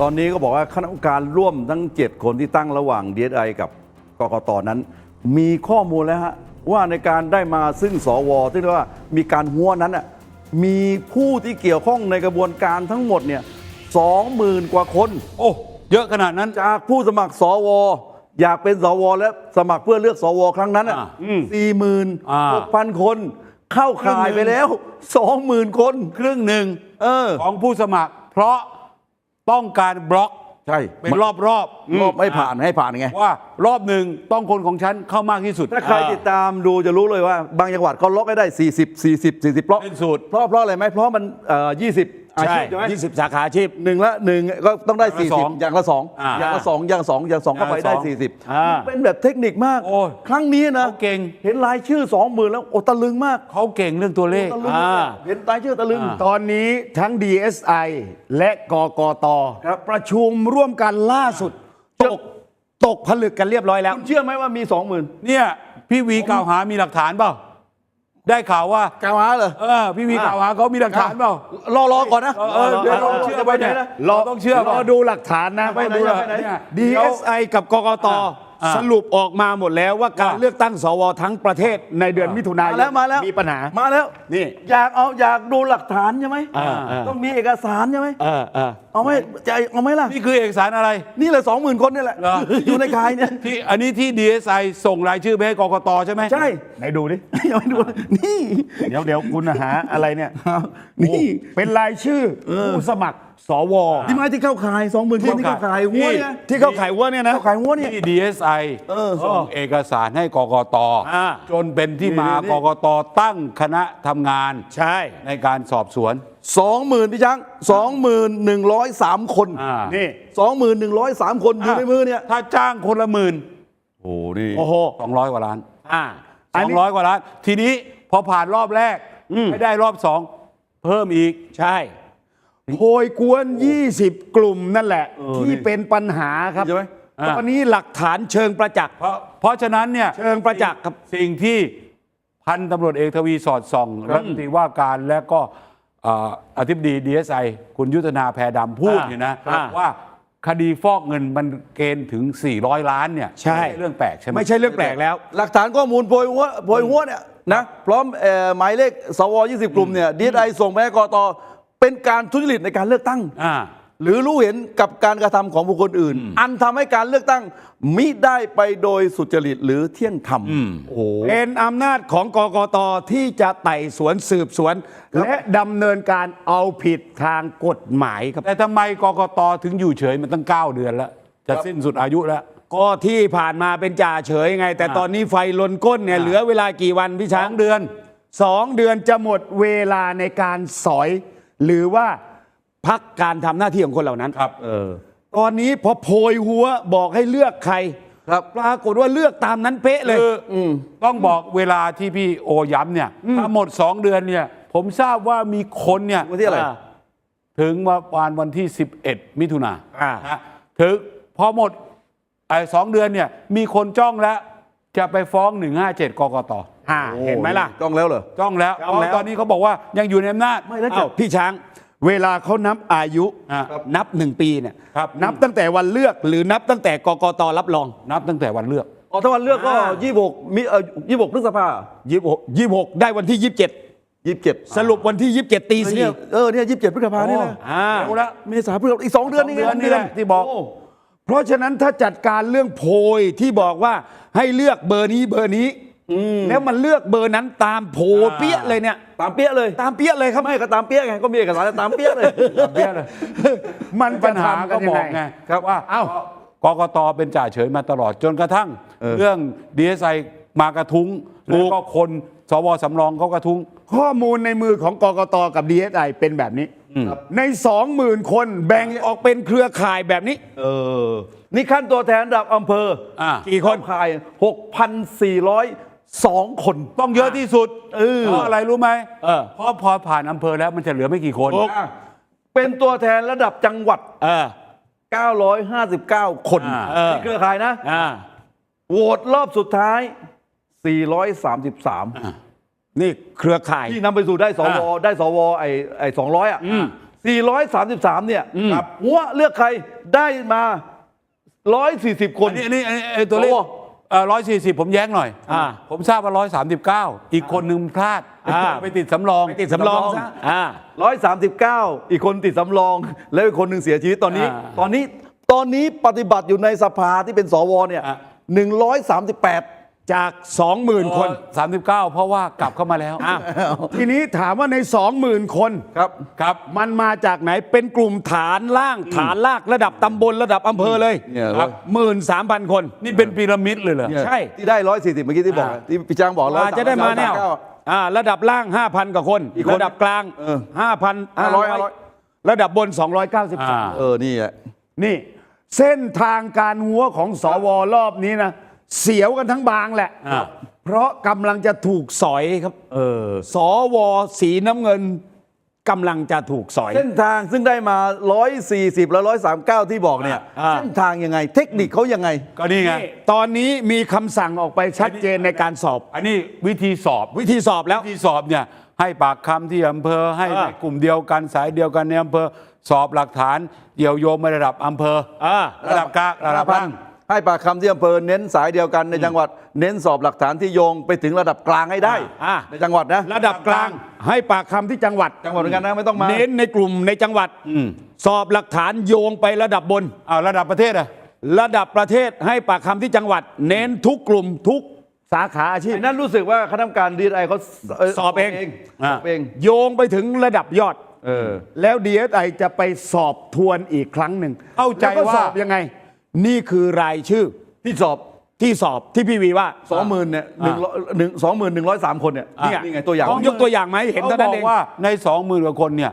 ตอนนี้ก็บอกว่าคณะกรรมการร่วมทั้ง 7 คนที่ตั้งระหว่าง DSI กับกกตนั้น มีข้อมูลแล้วฮะว่าในการได้มาซึ่งสวที่เรียกว่ามีการหัวนั้นน่ะมีผู้ที่เกี่ยวข้องในกระบวนการทั้งหมดเนี่ยสองหมื่นกว่าคน โอ้เยอะขนาดนั้น จากผู้สมัครสว อยากเป็นสว และสมัครเพื่อเลือกสว ครั้งนั้นอ่าสี่หมื่นอ่า หกพันคน เข้าข่ายไปแล้วสองหมื่นคน ครึ่งหนึ่งเออ ของผู้สมัคร เพราะ ต้องการบล็อกใช่เป็นรอบรอบๆรอบไม่ผ่านให้ผ่านไงว่ารอบหนึ่งต้องคนของฉันเข้ามากที่สุด ถ้าใครติดตามดูจะรู้เลยว่า บางจังหวัดเขาล็อกให้ได้ 40 40 40เพราะเป็นสูตรเพราะเพราะอะไรไหมเพราะมันเอ่อ20 อาใช่ชีพใช่ไหมยี่สิบสาขาอาชีพ หนึ่งละหนึ่งก็ต้องได้ อย่างละสอง40 อย่างละสองอ่าอย่างละสองอย่างละสองอย่างละสองเข้าไปอย่างละได้สอง40อ่ามันเป็นแบบเทคนิคมาก โอ้ยครั้งนี้นะเขาเก่ง เห็นรายชื่อ20,000แล้วโอ้ตะลึงมากเขาเก่งเรื่องตัวเลข ตะลึงอ่า เห็นรายชื่อตะลึงอ่าตอนนี้ทั้ง DSI และกกตครับ ประชุมร่วมกันล่าสุด ตกตกผลึกกันเรียบร้อยแล้ว คุณเชื่อไหมว่ามี 20,000 เนี่ยพี่วีกล่าวหามีหลักฐานเปล่า ได้ข่าวว่ากล่าวหาเหรอ เออพี่วีกล่าวหาเขามีหลักฐานเปล่า รอรอก่อนนะ เออเออเดี๋ยวเราเชื่อไปไหนนะรอต้องเชื่อรก่ออนดูหลักฐานนะ ไปไหนดูหลักไปไหนเนี่ย DSI กับกกต อ่าสรุปออกมาหมดแล้วว่าการอ่า เลือกตั้งสวทั้งประเทศในเดือนมิถุนายมานแล้วมาแล้วมีปัญหา มาแล้วนี่อยากเอาอยากดูหลักฐานใช่ไหมอ่าอ่า ต้องมีเอกสารใช่ไหมเออเออเอาไหมจะเอาไหมล่ะนี่คือเอกสารอะไร นี่เลยสองหมื่นคนนี่แหละเหรอ อยู่ในกายเนี่ยที่อันนี้ที่ DSI ส่งรายชื่อไปให้กกตใช่ไหมใช่ ไหนดูดิ ยังไม่ดูเลยนี่ เดี๋ยวเดี๋ยวคุณหาอะไรเนี่ยนี่ เป็นรายชื่อผู้สมัคร สวที่ไม้ที่เข้าขายสองหมื่นคนที่เข้าขายหัวเนี่ยที่เขาขายวัวเนี่ยนะเข้าขายหัวเนี่ยที่ DSI เออส่งเอกสารให้กกตอ่าจนเป็นที่มานี่นี่กกตตั้งคณะทำงานใช่ในการสอบสวนสองหมื่นพี่ช้างสองหมื่นหนึ่งร้อยสามคนอ่านี่สองหมื่นหนึ่งร้อยสามคนอยู่ในมือเนี่ยถ้าจ้างคนละหมื่นโอ้นี่โอ้โหสองร้อยกว่าล้านอ่าสอันองนี้ร้อยกว่าล้าน ทีนี้พอผ่านรอบแรกไม่ได้รอบสองเพิ่มอีกใช่ โพยกวน 20 กลุ่มนั่นแหละ ที่เป็นปัญหาครับใช่ไหมตอนนี้หลักฐานเชิงประจักษ์เพราะเพราะฉะนั้นเนี่ยเชิงประจักษ์ครับสิ่งที่พันตำรวจเอกทวีสอดส่องรัฐมนตรีว่าการและก็เอ่ออธิบดีดีเอสไอคุณยุทธนาแพรดำพูดอ่าเนี่ยนะอ่าว่าคดีฟอกเงินมันเกณฑ์ถึง 400 ล้านเนี่ยใช่ไม่เรื่องแปลกใช่ไหมไม่ใช่เรื่องแปลกแล้ว หลักฐานข้อมูลโพยหัวโพยหัวเนี่ยนะพร้อมเอ่อหมายเลขสว20 กลุ่มเนี่ยดีไอส่งไปให้กต เป็นการทุจริตในการเลือกตั้ง อ่า หรือรู้เห็นกับการกระทำของบุคคลอื่น อันทำให้การเลือกตั้งมิได้ไปโดยสุจริตหรือเที่ยงธรรมโอ้โห เป็นอำนาจของกกตที่จะไต่สวนสืบสวน และดำเนินการเอาผิดทางกฎหมายครับ แต่ทำไมกกตถึงอยู่เฉยมันตั้ง 9 เดือนแล้ว จะสิ้นสุดอายุแล้ว ก็ที่ผ่านมาเป็นจ่าเฉยไง แต่ตอนนี้ไฟลนก้นเนี่ย อ่า เหลือเวลากี่วันพี่สช้าองงเดือน สองเดือนจะหมดเวลาในการสอย หรือว่าพักการทำหน้าที่ของคนเหล่านั้นครับ เออ ตอนนี้พอโพยหัวบอกให้เลือกใคร ครับปรากฏว่าเลือกตามนั้นเป๊ะเลยคืออต้องบอกเวลาที่พี่โอย้ำเนี่ยถ้าหมด2เดือนเนี่ย ผมทราบว่ามีคนเนี่ยวันที่อะไรอ่าถึงวันวันวันที่ 11 มิถุนาอ่านะถึงพอหมดไอ้สองเดือนเนี่ย มีคนจ้องแล้ว จะไปฟ้อง 157กกต อ่าเห็นไหมล่ะ จ้องแล้วเหรอ จ้องแล้วจ้องแล้วเพราะตอนนี้เขาบอกว่ายังอยู่ในอำนาจไม่แล้วจะเอ้าพี่ช้าง เวลาเขานับอายุอ่านับหนึ่งปีเนี่ยครับ นับตั้งแต่วันเลือกหรือนับตั้งแต่กกตรับรองนับตั้งแต่วันเลือกอ๋อถ้าวันเลือกก็อ่ายี่หกมีเอ่อยี่หกพฤษภายี่หกยี่หกได้วันที่ยี่สิบเจ็ดยี่สิบเจ็ดสรุปวันที่ยี่สิบเจ็ดตีสี่เนี่ยเออเนี่ยยี่สิบเจ็ดพฤษภานี่นะอ่าเร็วแล้วเมษาพฤษภาอีกสองเดือนนี่ไง สองเดือนนี่แหละที่บอกโเพราะฉะนั้นถ้าจัดการเรื่องโพยที่บอกว่าให้เลือกเบอร์นี้เบอร์นี้ แล้วมันเลือกเบอร์นั้นตามโพยอ่าเปี้ยเลยเนี่ย ตามเปี้ยเลย ตามเปี้ยเลยครับไม่ก็ตามเปี้ยไงก็มีเอกสารตามเปี้ยเลยเบี้ยเลย มันปัญหาจะทำก็นยับงอกไงครับว่าเอ้ากกตเป็นจ่าเฉยมาตลอดจนกระทั่งเออเรื่องดีเอสไอมากระทุ้งถูแล้วกก็คนสวสำรองเขากระทุ้ง ข้อมูลในมือของกกตกับ DSI เป็นแบบนี้ในสองหมื่นคนแบ่งออกเป็นเครือข่ายแบบนี้ เออ นี่ขั้นตัวแทนระดับอำเภออ่ากี่คนขาย 6,402คนต้องเยอะที่สุดเออเพราะอะไรรู้ไหมเออ เพราะพอผ่านอำเภอแล้วมันจะเหลือไม่กี่คนอะเป็นตัวแทนระดับจังหวัด เออ 959 คนอ่า เออนี่เครือข่ายนะ อ่า โหวตรอบสุดท้าย 433 นี่เครือข่าย ที่นำไปสู่ได้สวอ่าได้สวไอ้ไอ้200อะ433เนี่ยครับหัวเลือกใครได้มา140คนอันนี้อันนี้อันนี้ไอ้ตัวเลขโอ้ ร้อยสี่สิบผมแย้งหน่อย อ่าผมทราบว่าร้อยสามสิบเก้าอีกคนหนึ่งพลาดอ่า ไปติดสำรอง ไปติดสำรองซะอ่า139อีกคนติดสำรอง แล้วอีกคนหนึ่งเสียชีวิตตอนนี้ อ่าตอนนี้ตอนนี้ปฏิบัติอยู่ในสภาที่เป็นสวเนี่ยอะ138จาก20,000คนสามสิบ เก้าเพราะว่ากลับเข้ามาแล้วอะทีนี้ถามว่าใน 20,000 คนครับครับ มันมาจากไหนเป็นกลุ่มฐานล่างฐานลากระดับตำบลระดับอำเภอเลยเนี่ยครับหมื่นสามพันคน นี่เป็นพีระมิดเลยเหรอ เนี่ยใช่ ที่ได้140เมื่อกี้ที่บอกอ่าที่พี่จ้างบอกว่าจะได้มาแนว139 อ่าระดับล่าง 5,000 กว่าคน อีกคนระดับกลาง เออ5,000 500ระดับบน อ่า 293 เออ นี่แหละ นี่ เส้นทางการหัวของสวรอบนี้นะ เสียวกันทั้งบางแหละอ่าเพราะกำลังจะถูกสอยครับ เออ สวสีน้ำเงินกำลังจะถูกสอย เส้นทางซึ่งได้มา 140 และ 139 ที่บอกเนี่ย อ่า เส้นทางยังไง เทคนิคเขายังไง ก็นี่ไงนี่ตอนนี้มีคำสั่งออกไปชัดเจนในการสอบ อันนี้วิธีสอบ วิธีสอบแล้ววิธีสอบเนี่ยให้ปากคำที่อำเภอให้อ่า ในกลุ่มเดียวกันสายเดียวกันในอำเภอสอบหลักฐานเกี่ยวโยงไประดับอำเภอ อ่า ระดับกลางระดับล่าง ให้ปากคำที่อำเภอเน้นสายเดียวกันในจังหวัดเน้นสอบหลักฐานที่โยงไปถึงระดับกลางให้ได้ อ่า ในจังหวัดนะ ระดับกลางให้ปากคำที่จังหวัดจังหวัดเหมือนกันนะไม่ต้องมา เน้นในกลุ่มในจังหวัดอืมสอบหลักฐานโยงไประดับบน อ้าวระดับประเทศอะระดับประเทศให้ปากคำที่จังหวัด เน้นทุกกลุ่มทุกสาขาอาชีพ ไอ้นั่นรู้สึกว่าคณะกรรมการดีไอเขาสอบเองสอบเองโยงไปถึงระดับยอด เออ แล้วดีเอสไอจะไปสอบทวนอีกครั้งหนึ่งเข้าใจแล้วก็ว่า สอบยังไง นี่คือรายชื่อที่สอบที่สอบที่พี่วีว่า สองหมื่นเนี่ยหนึ่งร้อยหนึ่งสองหมื่นหนึ่งร้อยสามคนเนี่ยเนี่ยนี่ไงตัวอย่างต้องยกตัวอย่างไหมเห็นเขาเท่านั้บนอเอกงว่าในสองหมื่นกว่าคนเนี่ย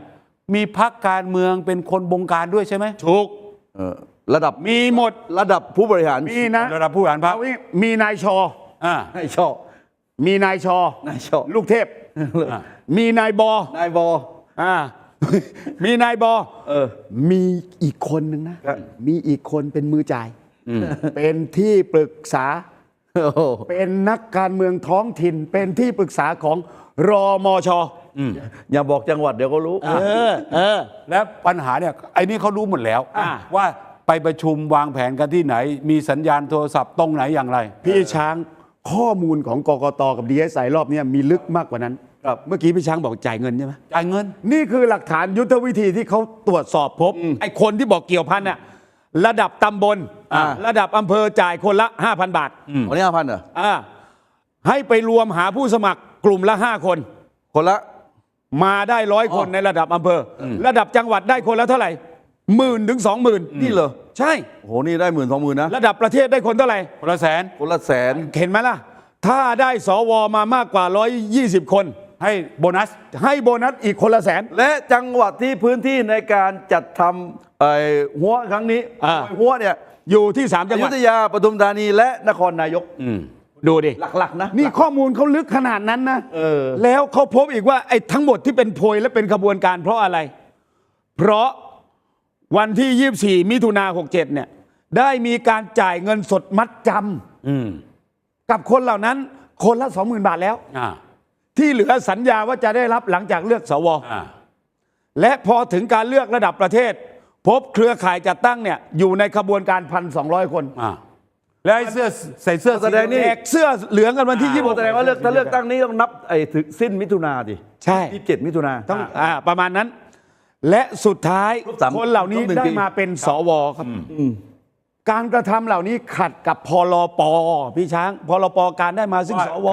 มีพักการเมืองเป็นคนบงการด้วยใช่ไหมถูกเออระดับมีหมดระดับผู้บริหารมีนะระดับผู้บริหารพรรคเอางี้มีนายชออ่านายชอบมีนายชอนายชอบลูกเทพอะมีนายบอนายบออ่า มีนายบอเออ มีอีกคนหนึ่งนะ ครับมีอีกคนเป็นมือจ่ายเป็นที่ปรึกษา โอ้โหเป็นนักการเมืองท้องถิ่น เป็นที่ปรึกษาของรอมช อย่าบอกจังหวัดเดี๋ยวก็รู้ เออ เออ และปัญหาเนี่ยไอ้นี่เขารู้หมดแล้ว อ่าว่าไปประชุมวางแผนกันที่ไหน มีสัญญาณโทรศัพท์ตรงไหนอย่างไร พี่ช้างข้อมูลของกกตกับดีเอสไอรอบเนี้ยมีลึกมากกว่านั้น ครับเมื่อกี้พี่ช้างบอกจ่ายเงินใช่ไหมจ่ายเงิน นี่คือหลักฐานยุทธวิธีที่เขาตรวจสอบพบไอ้คนที่บอกเกี่ยวพันน่ะระดับตำบลอ่า ระดับอำเภอจ่ายคนละ 5,000 บาทวันนี้ห้าพันเหรอ อ่าให้ไปรวมหาผู้สมัครกลุ่มละ 5 คน คนละ มาได้ร้อยคนอ๋อในระดับอำเภออระดับจังหวัดได้คนละเท่าไหร่หมื่นถึงสองหมื่นนี่เหรอ ใช่ โอ้โห นี่ได้หมื่นสองหมื่นนะ ระดับประเทศได้คนเท่าไหร่ คนละแสน คนละแสน เห็นไหมล่ะ ถ้าได้สวมามากกว่า 120 คน ให้โบนัส ให้โบนัสอีกคนละแสน และจังหวัดที่พื้นที่ในการจัดทำไอ้หัวครั้งนี้อ่า หัวเนี่ยอยู่ที่ 3 จัองหยุวัดธยาปทุมธานีและนครนายกดูดิ หลักๆนะนี่ข้อมูลเขาลึกขนาดนั้นนะเออแล้วเขาพบอีกว่าไอ้ทั้งหมดที่เป็นโพยและเป็นขบวนการเพราะอะไร เพราะวันที่ 24 มิถุนา67 เนี่ย ได้มีการจ่ายเงินสดมัดจอืมำกับคนเหล่านั้นคนละ 20,000 บาทแล้ว อ่า ที่เหลือสัญญาว่าจะได้รับหลังจากเลือกสวอ่าและพอถึงการเลือกระดับประเทศ พบเครือข่ายจัดตั้งเนี่ยอยู่ในขบวนการ1,200คนอ่าแล้วไอ้เสื้อใส่เสื้อแสดงนี่แจกเสื้อเหลืองกันวันที่แสดงว่าเลือกถ้าเลือกตั้งนี้ต้องนับไอ้ถึงสิ้นมิถุนาดิใช่ยี่สิบเจ็ดมิถุนาต้องอ่าประมาณนั้น และสุดท้ายครบสามคนเหล่านี้ครบหนึ่งได้ปีมาเป็นสวครับการกระทำเหล่านี้ขัดกับพรปพี่ช้างพรปการได้มาซึ่งสว